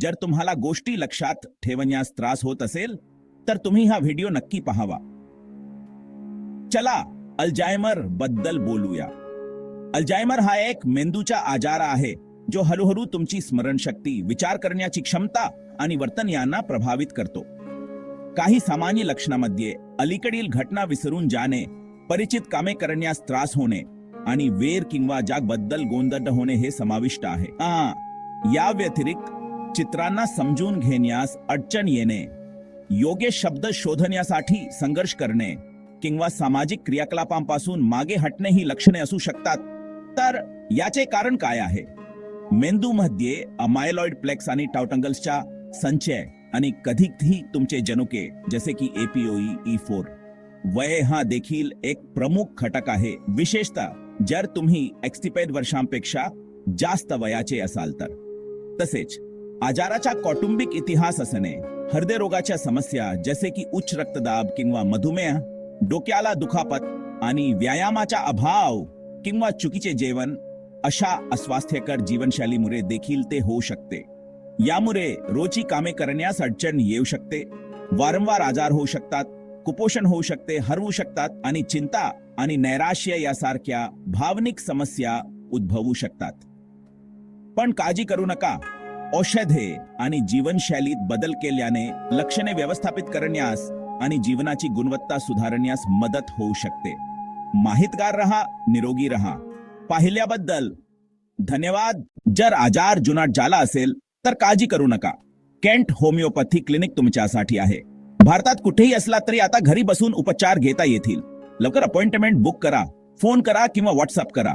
जर तुम्हाला गोष्टी लक्षात ठेवण्यास त्रास होत असेल तर तुम्ही हा व्हिडिओ नक्की पाहावा. चला अल्जायमरबद्दल बोलूया. अल्जायमर हा एक मेंदूचा आजार आहे जो हळूहळू तुमची स्मरणशक्ती विचार करण्याची क्षमता आणि वर्तन यांना प्रभावित करतो. काही सामान्य लक्षणामध्ये अलीकडील घटना विसरून जाणे परिचित कामे करण्यास त्रास होणे आणि वेर किंवा जागबद्दल गोंधळ होणे हे समाविष्ट आहे. या व्यतिरिक्त चित्रांना समजून घेण्यास अडचण येणे योग्य शब्द शोधण्यासाठी संघर्ष करणे किंवा सामाजिक क्रियाकलापांपासून मागे हटणे ही लक्षणे असू शकतात. तर याचे कारण काय आहे? मेंदूमध्ये अमायलॉइड प्लेक्स आणि टाउटंगल्सच्या संचय आणि कधीही तुमचे जनुके जसे की एपीओई ई फोर वय हा देखील एक प्रमुख घटक आहे. विशेषतः जर तुम्ही एक्स्टिपेड वर्षांपेक्षा जास्त वयाचे असाल तर. तसेच आजाराचा कौटुंबिक इतिहास असणे हृदयरोगाच्या समस्या जसे की उच्च रक्तदाब किंवा मधुमेह डोक्याला दुखापत आणि व्यायामाचा अभाव किंवा चुकीचे जेवण अशा अस्वास्थ्यकर जीवनशैलीमुळे देखील ते होऊ शकते. यामुळे रोजची कामे करण्यास अडचण येऊ शकते वारंवार आजार होऊ शकतात कुपोषण होऊ शकते हरवू शकतात आणि चिंता आणि नैराश्य यासारख्या भावनिक समस्या उद्भवू शकतात. पण काळजी करू नका. औषधे आणि जीवनशैलीत बदल केल्याने लक्षणे व्यवस्थापित करण्यास आणि जीवनाची गुणवत्ता सुधारण्यास मदत होऊ शकते. माहितगार रहा निरोगी रहा. पाहिल्याबद्दल धन्यवाद. जर आजार जुनाट झाला असेल तर काळजी करू नका. केंट होमिओपॅथी क्लिनिक तुमच्यासाठी आहे. भारतात कुठेही असला तरी आता घरी बसून उपचार घेता येतील. लवकर अपॉइंटमेंट बुक करा फोन करा किंवा व्हॉट्सअप करा.